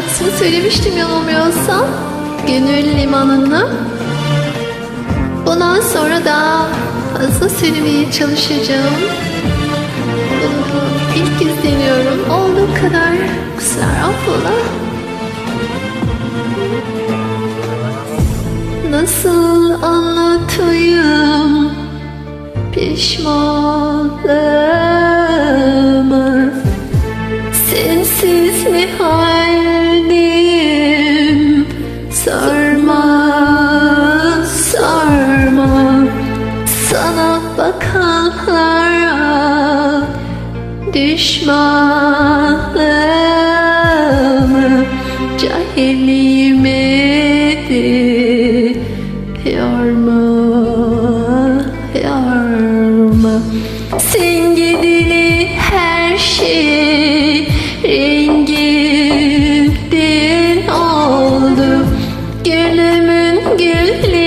şarkısını söylemiştim yanılmıyorsam. Gönül limanını. Bundan sonra daha fazla söylemeye çalışacağım. Bunu ilk kez deniyorum. Olduğu kadar kusura affola. Nasıl anlatayım pişmanlığımı Sensiz ne bakanlara Düşmanlığımı Cahilliğime de Yorma, yorma Sen gidili her şey Rengimden oldu. Gülümün gülleri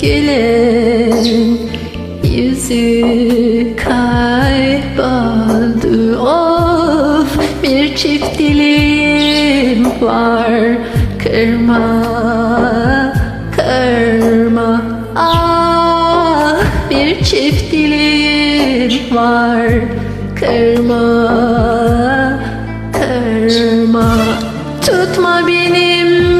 Gülen yüzü kayboldu. Of bir çift dilim var. Kırma, kırma. Ah bir çift dilim var. Kırma, kırma. Tutma benim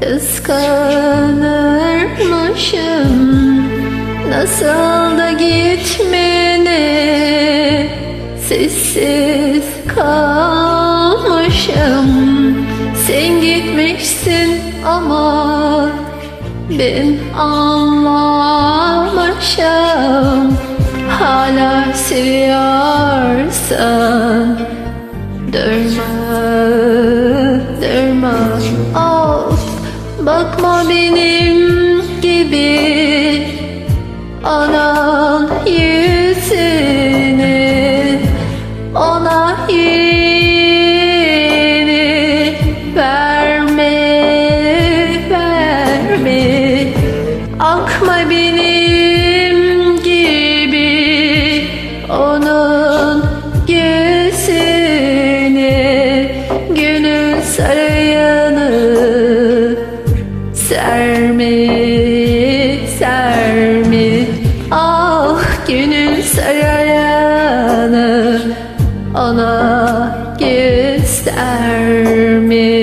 kıskanırmışım. Nasıl da gitmene sessiz kalmışım. Sen gitmişsin ama ben anlamışım. Hala seviyorsan মমিনী serme Ah gönül sarayını Ona gösterme Tutma